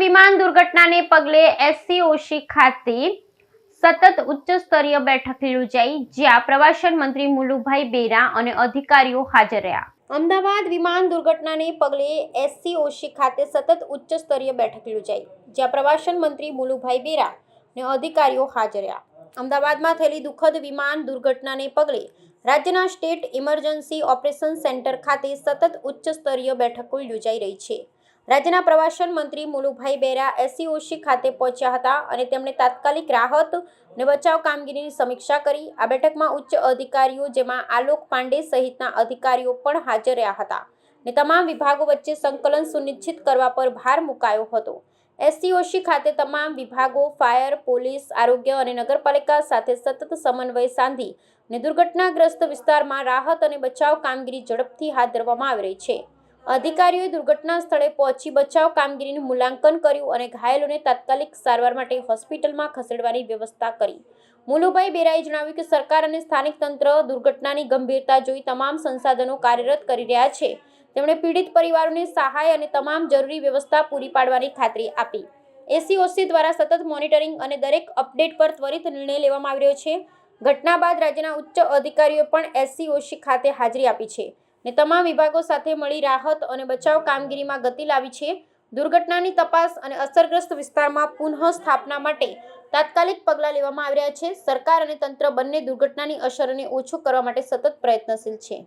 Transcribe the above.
વિમાન દુર્ઘટનાને પગલે એસસીઓસી ખાતે સતત ઉચ્ચ સ્તરીય બેઠક યોજાઈ, જ્યાં પ્રવાસન મંત્રી મુલુભાઈ બેરા અને અધિકારીઓ હાજર રહ્યા. અમદાવાદ વિમાન દુર્ઘટનાને પગલે એસસીઓસી ખાતે સતત ઉચ્ચ સ્તરીય બેઠક યોજાઈ, જ્યાં પ્રવાસન મંત્રી મુલુભાઈ બેરા અને અધિકારીઓ હાજર રહ્યા. અમદાવાદમાં થયેલી દુઃખદ વિમાન દુર્ઘટનાને પગલે રાજ્યના સ્ટેટ ઇમરજન્સી ઓપરેશન સેન્ટર ખાતે સતત ઉચ્ચ સ્તરીય બેઠકો યોજાઈ રહી છે. રાજ્યના પ્રવાસન મંત્રી મુલુભાઈ બેરા એસસીઓસી ખાતે પહોંચ્યા હતા અને તેમણે તાત્કાલિક રાહત અને બચાવ કામગીરીની સમીક્ષા કરી. આ બેઠકમાં ઉચ્ચ અધિકારીઓ જેમાં આલોક પાંડે સહિતના અધિકારીઓ પણ હાજર રહ્યા હતા ને તમામ વિભાગો વચ્ચે સંકલન સુનિશ્ચિત કરવા પર ભાર મુકાયો હતો. એસસીઓસી ખાતે તમામ વિભાગો, ફાયર, પોલીસ, આરોગ્ય અને નગરપાલિકા સાથે સતત સમન્વય સાંધી અને દુર્ઘટનાગ્રસ્ત વિસ્તારમાં રાહત અને બચાવ કામગીરી ઝડપથી હાથ ધરવામાં આવી રહી છે. અધિકારીઓએ દુર્ઘટના સ્થળે પહોંચી બચાવ કામગીરીનું મૂલ્યાંકન કર્યું અને ઘાયલોને તાત્કાલિક સારવાર માટે હોસ્પિટલમાં ખસેડવાની વ્યવસ્થા કરી. મુલુભાઈ બેરાએ જણાવ્યું કે સરકાર અને સ્થાનિક તંત્ર દુર્ઘટનાની ગંભીરતા જોઈ તમામ સંસાધનો કાર્યરત કરી રહ્યા છે. તેમણે પીડિત પરિવારોને સહાય અને તમામ જરૂરી વ્યવસ્થા પૂરી પાડવાની ખાતરી આપી. એસીઓસી દ્વારા સતત મોનિટરિંગ અને દરેક અપડેટ પર ત્વરિત નિર્ણય લેવામાં આવી રહ્યો છે. ઘટના બાદ રાજ્યના ઉચ્ચ અધિકારીઓ પણ એસસીઓસી ખાતે હાજરી આપી છે. ને તમામ વિભાગો સાથે મળી રાહત અને બચાવ કામગીરીમાં ગતિ લાવી છે. દુર્ઘટનાની તપાસ અને અસરગ્રસ્ત વિસ્તારમાં પુનઃ સ્થાપના માટે તાત્કાલિક પગલાં લેવામાં આવી રહ્યા છે. સરકાર અને તંત્ર બંને દુર્ઘટનાની અસરોને ઓછું કરવા માટે સતત પ્રયત્નશીલ છે.